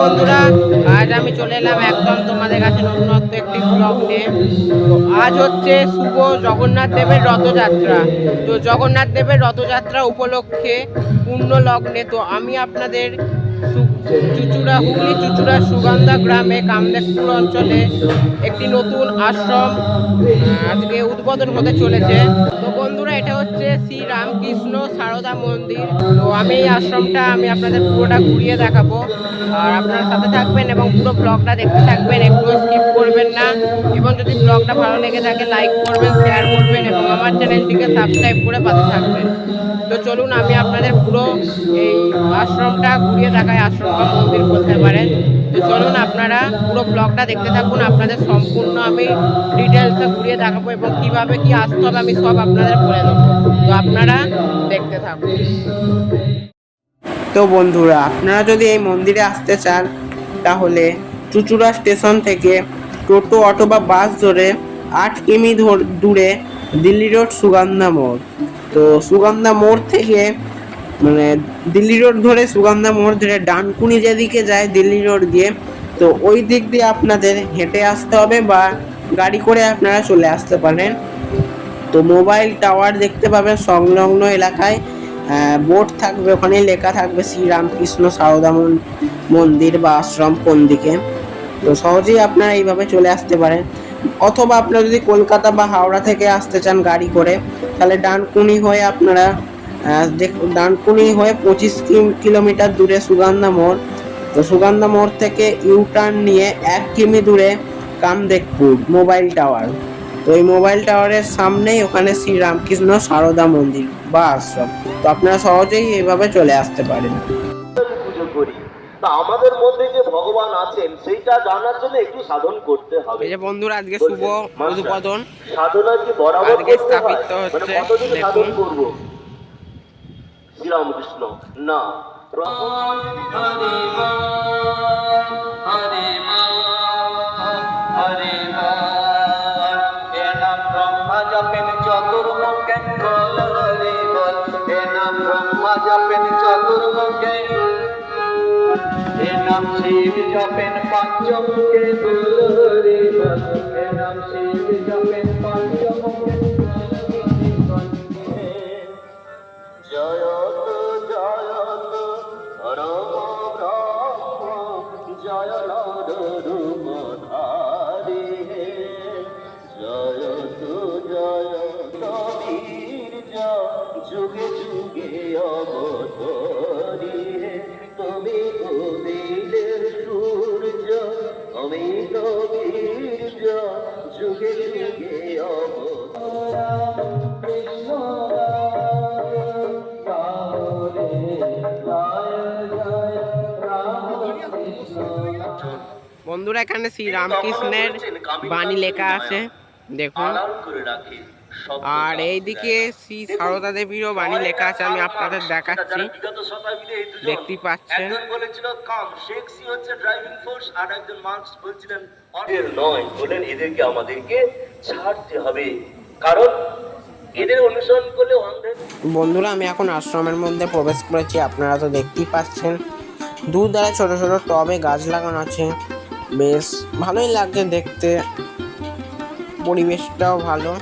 বন্ধুরা, আজ আমি চলে এলাম একদম তোমাদের কাছে নতুনত্ব একটি ব্লগ নিয়ে। আজ হচ্ছে শুভ জগন্নাথ দেবের রথযাত্রা। তো জগন্নাথ দেবের রথযাত্রা উপলক্ষে পূর্ণ লগ্নে, তো আমি আপনাদের চুচুড়া, হুগলি চুচুড়া সুগন্ধা গ্রামে কামদেবপুর অঞ্চলে একটি নতুন আশ্রম আজকে উদ্বোধন হতে চলেছে। তো বন্ধুরা, এটা হচ্ছে শ্রী রামকৃষ্ণ সারদা মন্দির। তো আমি এই আশ্রমটা, আমি আপনাদের পুরোটা ঘুরিয়ে দেখাবো। আর আপনারা সাথে থাকবেন এবং পুরো ব্লগটা দেখতে থাকবেন একটু স্কিপ করবেন না। এবং যদি ব্লগটা ভালো লেগে থাকে লাইক করবেন শেয়ার করবেন, এবং আমার চ্যানেলটিকে সাবস্ক্রাইব করে পাশে থাকবেন। তো চলুন, আমি আপনাদের পুরো এই আশ্রমটা ঘুরিয়ে দেখাই, আশ্রম বা মন্দির বলতে পারেন। তো চলুন, আপনারা পুরো ব্লগটা দেখতে থাকুন, আপনাদের সম্পূর্ণ আমি ডিটেলসে ঘুরিয়ে দেখাবো এবং কীভাবে কি আসতে হবে, আমি সব আপনাদের বলে দেবো। তো আপনারা দেখতে থাকুন। তো বন্ধুরা, আপনারা যদি এই মন্দিরে আসতে চান, তাহলে চুচুড়া স্টেশন থেকে টোটো, অটো বা বাস ধরে আট কিমি দূরে দিল্লি রোড, সুগন্ধা মোড়। তো সুগন্ধা মোড় থেকে মানে দিল্লি রোড ধরে সুগন্ধা মোড় ধরে ডানকুনি যেদিকে যায় দিল্লি রোড দিয়ে, তো ওই দিক দিয়ে আপনাদের হেঁটে আসতে হবে বা গাড়ি করে আপনারা চলে আসতে পারেন। তো মোবাইল টাওয়ার দেখতে পাবেন সংলগ্ন এলাকায়। বোর্ড থাকবে ওখানে, লেখা থাকবে শ্রীরামকৃষ্ণ সারদা মন- মন্দির বা আশ্রম কোন দিকে। তো সহজেই আপনারা এইভাবে চলে আসতে পারেন। অথবা আপনারা যদি কলকাতা বা হাওড়া থেকে আসতে চান গাড়ি করে, তাহলে ডানকুনি হয়ে আপনারা ডানকুনি হয়ে পঁচিশ কিলোমিটার দূরে সুগন্ধা মোড়। তো সুগন্ধা মোড় থেকে ইউ টার্ন নিয়ে এক কিমি দূরে কামদেবপুর মোবাইল টাওয়ার। তো এই মোবাইল টাওয়ারের সামনেই ওখানে শ্রী রামকৃষ্ণ সারদা মন্দির বা আশ্রম। তো আপনারা সহজেই এইভাবে চলে আসতে পারেন। পুজো করি। তা আমাদের মধ্যে যে ভগবান আছেন সেইটা জানার জন্য একটু সাধন করতে হবে। এই যে বন্ধুরা আজকে শুভ মধুপদন সাধনা কি বরাবর আজকে স্থাপিত মানে হচ্ছে, কতদিন সাধন করব? শ্রীরামকৃষ্ণ না। প্রথম শিব জপেন পঞ্চমুখে দুলরে বল এ নাম শিব জপেন বন্ধুরা এখানে শ্রী রামকৃষ্ণের বাণী লেখা আছে দেখুন আর এইদিকে শ্রী সারদা দেবীরও বাণী লেখা আছে আমি আপনাদের দেখাচ্ছি। দেখতেই পাচ্ছেন। বলেছিল কাম শেখ সি হচ্ছে ড্রাইভিং ফোর্স আর একজন মার্কস বলছিলেন নয় বলেন এদেরকে আমাদেরকে ছাড়তে হবে। কারণ এদের অনুসরণ করলে বন্ধুরা আমি এখন আশ্রমের মধ্যে প্রবেশ করেছি আপনারা তো দেখতেই পাচ্ছেন। দূর দ্বারা ছোট ছোট টবে গাছ লাগানো আছে। বেশ ভালোই লাগছে দেখতে। পরিবেশটাও ভালো।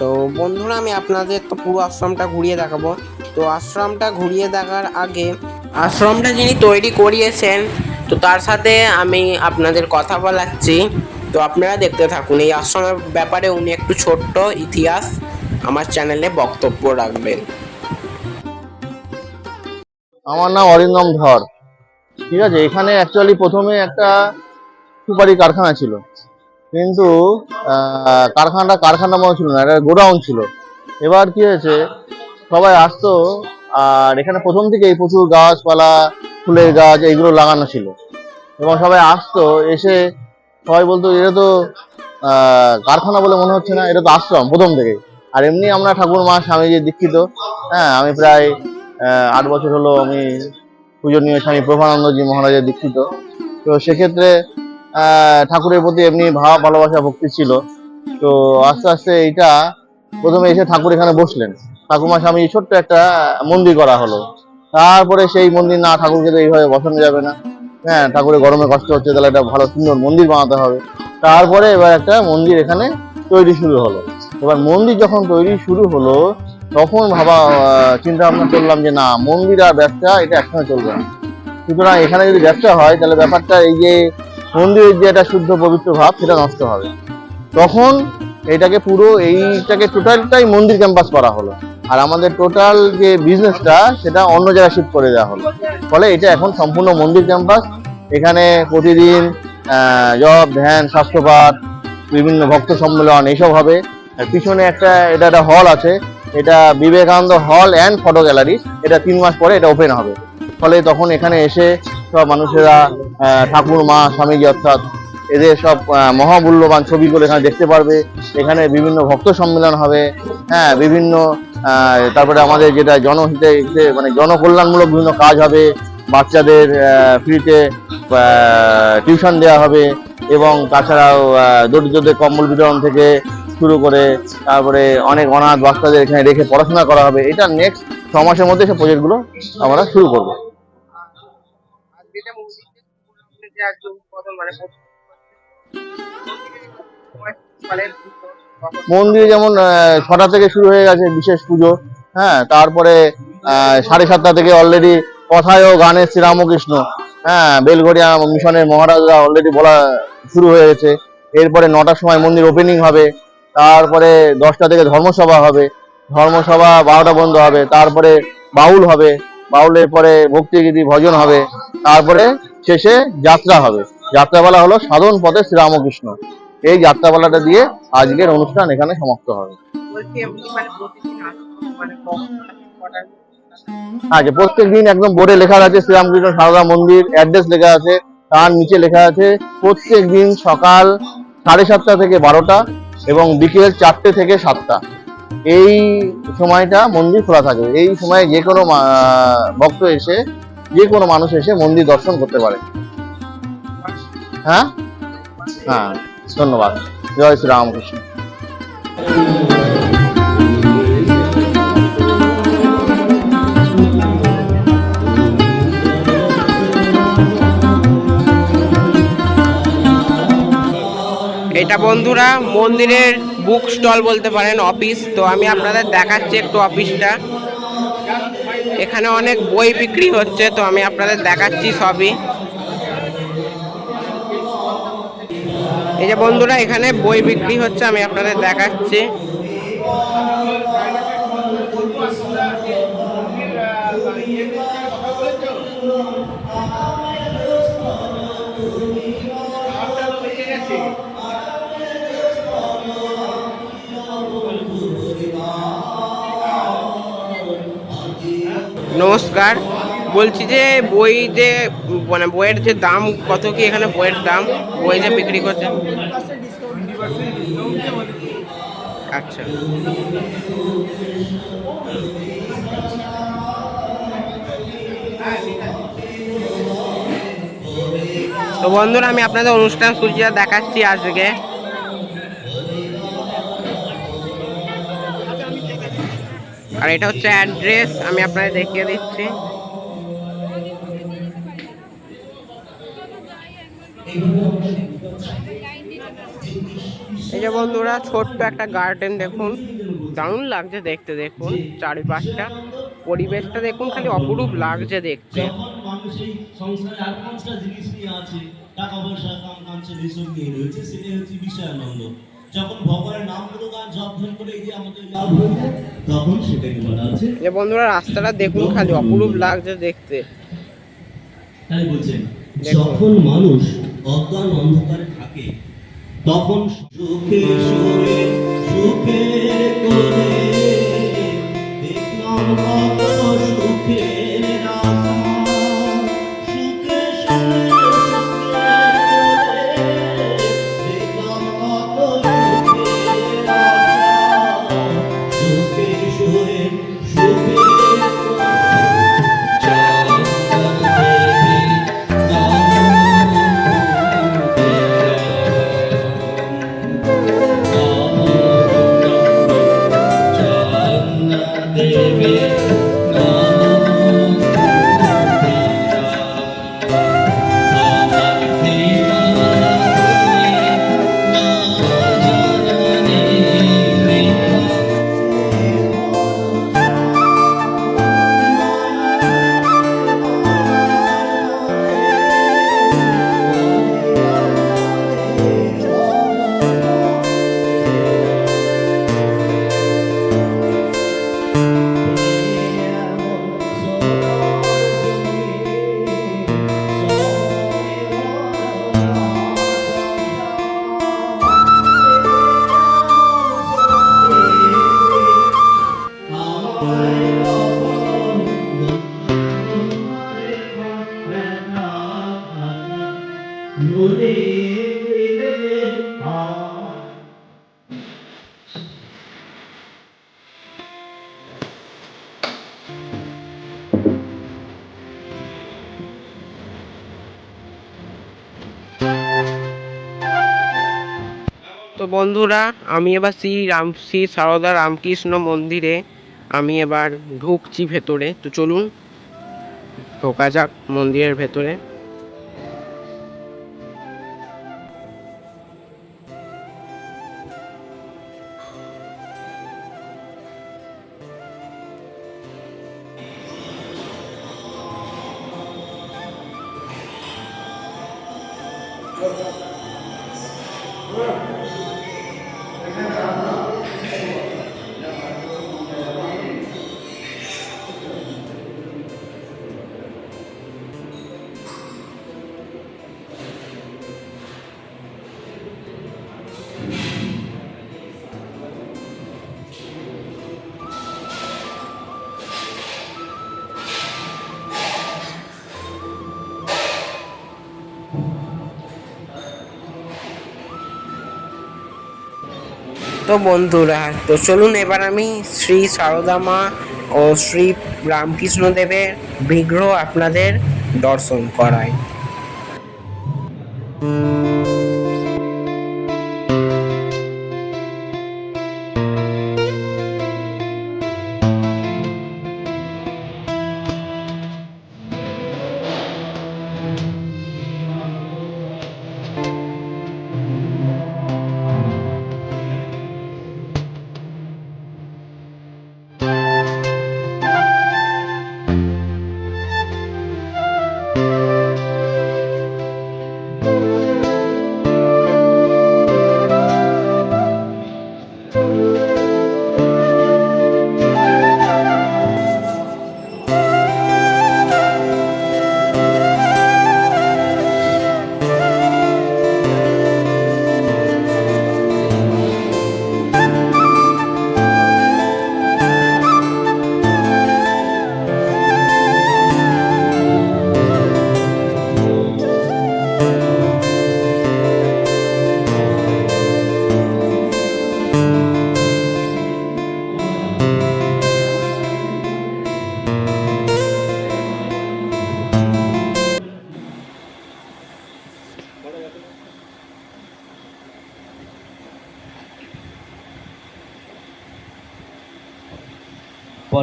তো বন্ধুরা, আমি আপনাদের তো পুরো আশ্রমটা ঘুরিয়ে দেখাবো। তো আশ্রমটা ঘুরিয়ে দেখার আগে আশ্রমটা যিনি তৈরি করিয়েছেন, তো তার সাথে আমি আপনাদের কথা বলাচ্ছি। তো আপনারা দেখতে থাকুন, এই আশ্রমের ব্যাপারে উনি একটু ছোট্ট ইতিহাস আমার চ্যানেলে বক্তব্য রাখবেন। আমার নাম অরিন্দম ধর। ঠিক আছে, এখানে অ্যাকচুয়ালি প্রথমে একটা সুপারি কারখানা ছিল। কিন্তু কারখানাটা কারখানা মনে ছিল না, এটা গোডাউন ছিল। এবার কি হয়েছে, সবাই আসতো, আর এখানে প্রথম থেকেই প্রচুর গাছপালা, ফুলের গাছ এইগুলো লাগানো ছিল। এবং সবাই আসতো, এসে সবাই বলতো, এটা তো কারখানা বলে মনে হচ্ছে না, এটা তো আশ্রম প্রথম থেকে। আর এমনি আমরা ঠাকুর মা, স্বামীজি দীক্ষিত। হ্যাঁ আমি প্রায় আট বছর হলো আমি পূজনীয় স্বামী প্রভানন্দজি মহারাজের দীক্ষিত। তো সেক্ষেত্রে ঠাকুরের প্রতি এমনি ভাব, ভালোবাসা, ভক্তি ছিল। তো আস্তে আস্তে এইটা প্রথমে এসে ঠাকুর এখানে বসলেন। ঠাকুমা স্বামী ছোট্ট একটা মন্দির করা হলো। তারপরে সেই মন্দির না ঠাকুরকে তো এইভাবে বসানো যাবে না। হ্যাঁ ঠাকুরের গরমে কষ্ট হচ্ছে, তাহলে একটা ভালো সুন্দর মন্দির বানাতে হবে। তারপরে এবার একটা মন্দির এখানে তৈরি শুরু হলো। এবার মন্দির যখন তৈরি শুরু হলো, তখন ভাবা চিন্তা ভাবনা করলাম যে না, মন্দির আর ব্যবসা এটা একসঙ্গে চলবে না। সুতরাং এখানে যদি ব্যবসা হয়, তাহলে ব্যাপারটা এই যে মন্দিরের যে একটা শুদ্ধ পবিত্র ভাব, সেটা নষ্ট হবে। তখন এটাকে পুরো, এইটাকে টোটালটাই মন্দির ক্যাম্পাস করা হলো। আর আমাদের টোটাল যে বিজনেসটা সেটা অন্য জায়গায় শিফট করে দেওয়া হলো। ফলে এটা এখন সম্পূর্ণ মন্দির ক্যাম্পাস এখানে প্রতিদিন জব ধ্যান, স্বাস্থ্যপাঠ, বিভিন্ন ভক্ত সম্মেলন, এইসব হবে। পিছনে একটা, এটা একটা হল আছে। এটা বিবেকানন্দ হল অ্যান্ড ফটো গ্যালারি এটা তিন মাস পরে এটা ওপেন হবে। ফলে তখন এখানে এসে সব মানুষেরা ঠাকুর, মা স্বামীজি অর্থাৎ এদের সব মহামূল্যবান ছবিগুলো এখানে দেখতে পারবে। এখানে বিভিন্ন ভক্ত সম্মেলন হবে। হ্যাঁ বিভিন্ন তারপরে আমাদের যেটা জনহিতে হিতে- মানে জনকল্যাণমূলক বিভিন্ন কাজ হবে। বাচ্চাদের ফ্রিতে টিউশন দেওয়া হবে এবং তাছাড়াও দরিদ্রদের কম্বল বিতরণ থেকে শুরু করে তারপরে অনেক অনাথ বাচ্চাদের এখানে রেখে পড়াশোনা করা হবে। এটা নেক্সট ছ মাসের মধ্যে সব প্রজেক্টগুলো আমরা শুরু করব। মানে মানে মন্দিরে যেমন ছটা থেকে শুরু হয়ে গেছে বিশেষ পুজো হ্যাঁ তারপরে সাড়ে সাতটা থেকে অলরেডি কথায় ও গানে শ্রীরামকৃষ্ণ হ্যাঁ বেলঘড়িয়া মিশনের মহারাজরা অলরেডি বলা শুরু হয়ে গেছে। এরপরে নটার সময় মন্দির ওপেনিং হবে, তারপরে দশটা থেকে ধর্মসভা হবে, ধর্মসভা বারোটা বন্ধ হবে, তারপরে বাউল হবে, বাউলের পরে ভক্তিগীতি, ভজন হবে, তারপরে শেষে যাত্রা হবে। যাত্রাপালা হলো সাধন পথে শ্রীরামকৃষ্ণ। এই যাত্রাপালাটা দিয়ে আজকের অনুষ্ঠান এখানে সমাপ্ত হবে। মানে মানে আচ্ছা প্রত্যেক দিন একদম বোর্ডে লেখা আছে শ্রীরামকৃষ্ণ সারদা মন্দির অ্যাড্রেস লেখা আছে তার নিচে লেখা আছে প্রত্যেক দিন সকাল সাড়ে সাতটা থেকে বারোটা এবং বিকেল চারটে থেকে সাতটা। এই সময়টা মন্দির খোলা থাকে। এই সময় যে কোনো ভক্ত এসে যে কোনো মানুষ এসে মন্দির দর্শন করতে পারে। হ্যাঁ? হ্যাঁ ধন্যবাদ। জয় শ্রীরামকৃষ্ণ এটা বন্ধুরা মন্দিরের বুক স্টল বলতে পারেন অফিস তো আমি আপনাদের দেখাচ্ছি একটু অফিসটা এখানে অনেক বই বিক্রি হচ্ছে, তো আমি আপনাদের দেখাচ্ছি সবই। এই যে বন্ধুরা এখানে বই বিক্রি হচ্ছে আমি আপনাদের দেখাচ্ছি। নমস্কার। বলছি যে বই যে মানে বইয়ের যে দাম, কত কি এখানে বইয়ের দাম? বই যে বিক্রি করছে? আচ্ছা। তো বন্ধুরা, আমি আপনাদের অনুষ্ঠান সূচিটা দেখাচ্ছি আজকে। আর এটা হচ্ছে অ্যাড্রেস, আমি আপনাদের দেখিয়ে দিচ্ছি। এই যে বন্ধুরা ছোট্ট একটা গার্ডেন দেখুন। দারুণ লাগছে দেখতে দেখুন চারিপাশটা। পরিবেশটা দেখুন খালি অপরূপ লাগছে দেখতে। যখন মানুষ এই সংসারে আর পাঁচটা জিনিস নিয়ে আছে টাকা পয়সা কাম কাঞ্চন এইসব নিয়ে রয়েছে সেটাই হচ্ছে বিষয়ানন্দ যখন ভগবানের নাম গান জপ ধ্যান করে এই যে আমাদের লাভ তখন সেটাকে বলা হচ্ছে যে বন্ধুরা রাস্তাটা দেখুন খালি অপরূপ লাগছে দেখতে। তাই বলছেন দেখুন। যখন মানুষ অজ্ঞান অন্ধকারে থাকে তখন সুখে সুখে সুখে করে দেখলাম কত সুখের বন্ধুরা, আমি এবার শ্রী রাম, শ্রী সারদা রামকৃষ্ণ মন্দিরে আমি এবার ঢুকছি ভেতরে। তো চলুন, ঢোকা যাক মন্দিরের ভেতরে। তো বন্ধুরা, তো চলুন এবার আমি শ্রী সারদা মা ও শ্রী রামকৃষ্ণ দেবের বিগ্রহ আপনাদের দর্শন করাই। Bye.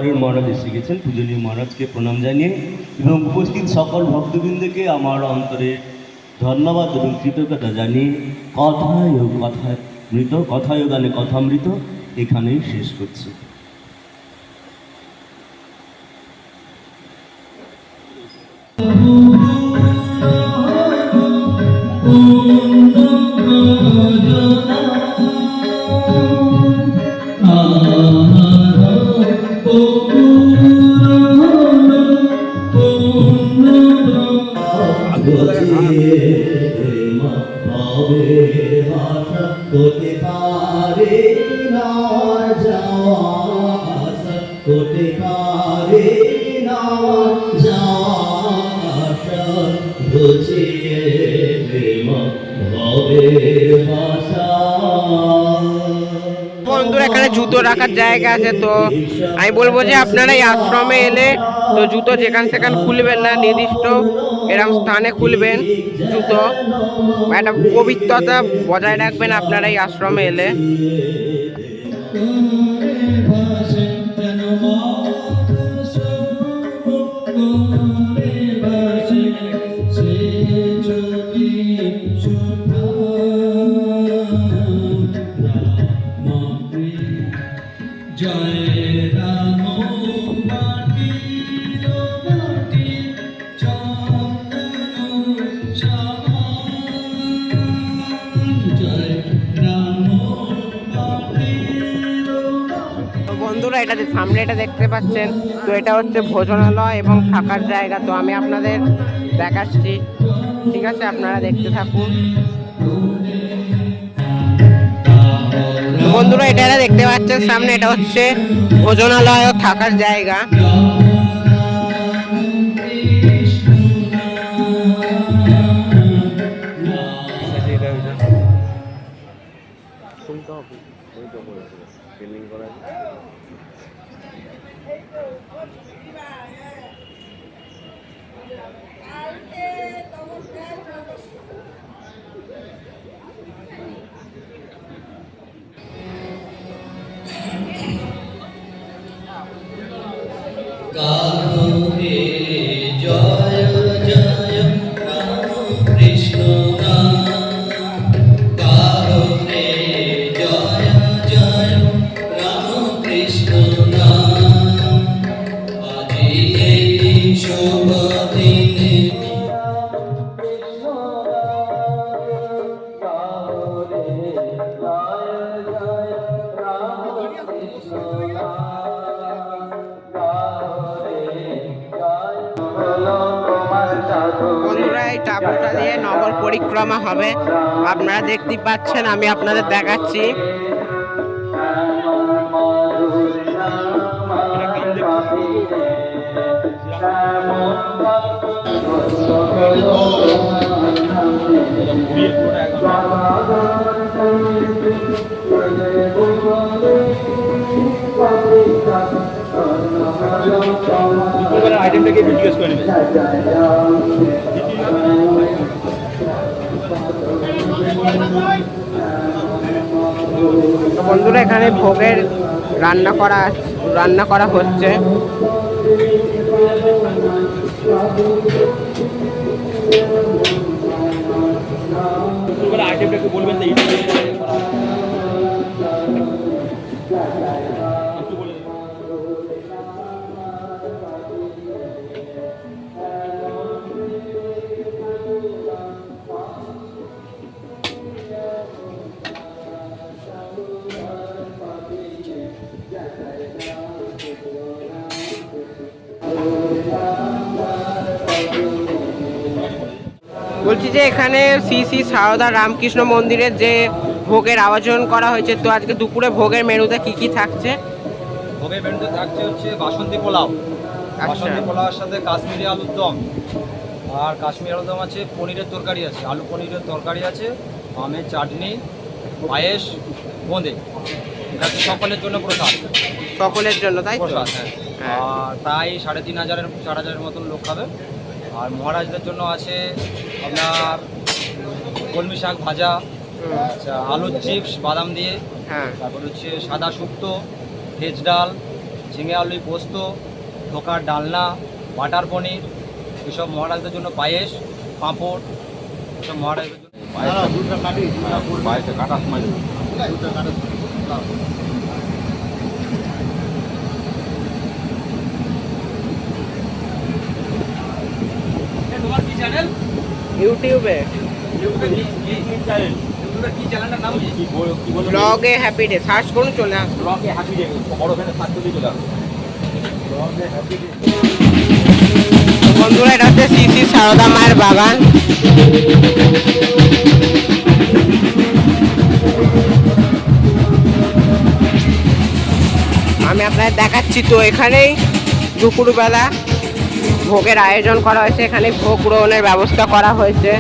পরের মহারাজ এসে গেছেন, পূজনীয় মহারাজকে প্রণাম জানিয়ে এবং উপস্থিত সকল ভক্তবৃন্দকে আমার অন্তরে ধন্যবাদ এবং কৃতজ্ঞতা জানিয়ে কথায় ও কথায় মৃত, কথায় গানে কথামৃত এখানেই শেষ করছি। করতে রাখার জায়গা আছে তো আমি বলব যে আপনারা এই আশ্রমে এলে তো জুতো যেখান সেখান খুলবেন না, নির্দিষ্ট এরম স্থানে খুলবেন জুতো। একটা পবিত্রতা বজায় রাখবেন আপনারা এই আশ্রমে এলে। দেখতে পাচ্ছেন। তো এটা হচ্ছে ভোজনালয় এবং থাকার জায়গা। তো আমি আপনাদের দেখাচ্ছি। ঠিক আছে, আপনারা দেখতে থাকুন। বন্ধুরা, এটা দেখতে পাচ্ছেন সামনে, এটা হচ্ছে ভোজনালয় ও থাকার জায়গা। পরিক্রমা হবে। আপনারা দেখতে পাচ্ছেন আমি আপনাদের দেখাচ্ছি। বন্ধুরা এখানে ভোগের রান্না করা রান্না করা হচ্ছে। বলছি যে এখানে শ্রী শ্রী সারদা রামকৃষ্ণ মন্দিরের যে ভোগের আয়োজন করা হয়েছে তো আজকে দুপুরে ভোগের মেনুতে কি কি থাকছে? ভোগের মেনুতে থাকছে হচ্ছে বাসন্তী পোলাও। আচ্ছা। বাসন্তী পোলাওর সাথে কাশ্মীরি আলুর দম। আর কাশ্মীরি আলুর দম আছে পনিরের তরকারি আছে। আলু পনিরের তরকারি আছে আমের চাটনি পায়েস বোঁদে। এটা সকলের জন্য প্রসাদ। সকলের জন্য তাই প্রসাদ হ্যাঁ। হ্যাঁ। আর তাই সাড়ে তিন হাজারের চার হাজারের মতন লোক খাবে। আর মহারাজদের জন্য আছে আপনার কলমি শাক ভাজা আচ্ছা আলুর চিপস বাদাম দিয়ে হ্যাঁ। তারপর হচ্ছে সাদা শুক্তো ভেজ ডাল ঝিঙে আলু পোস্ত ধোকার ডালনা বাটার পনির এসব মহারাজদের জন্য পায়েস পাঁপড় এসব মহারাজদের জন্য ইউটিউবে। ব্লগে হ্যাপি ডে সার্চ করুন, চলে বন্ধুরা, এটা হচ্ছে শ্রী শ্রী সারদা মায়ের বাগান। আমি আপনাদের দেখাচ্ছি তো এখানেই দুপুরবেলা। ভোগের আয়োজন করা হয়েছে। এখানে ভোগ গ্রহণের ব্যবস্থা করা হয়েছে।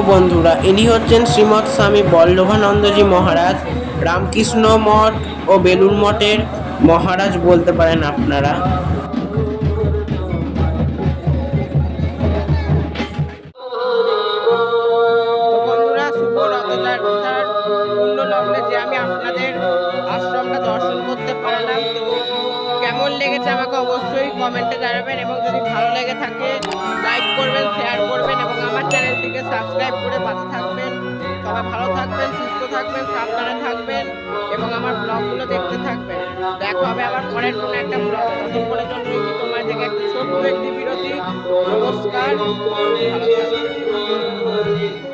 বন্ধুরা, ইনি হচ্ছেন শ্রীমৎ স্বামী বল্লভানন্দজি মহারাজ। রামকৃষ্ণ মঠ ও বেলুর মঠের মহারাজ বলতে পারেন আপনারা। সাবস্ক্রাইব করে পাশে থাকবেন। সবাই ভালো থাকবেন, সুস্থ থাকবেন, সাবধানে থাকবেন এবং আমার ব্লগগুলো দেখতে থাকবেন। দেখো হবে আবার পরের কোনো একটা ব্লগ করে জন্য। তোমার থেকে একটা ছোট্ট একটি বিরতি। নমস্কার। ভালো থাকবেন।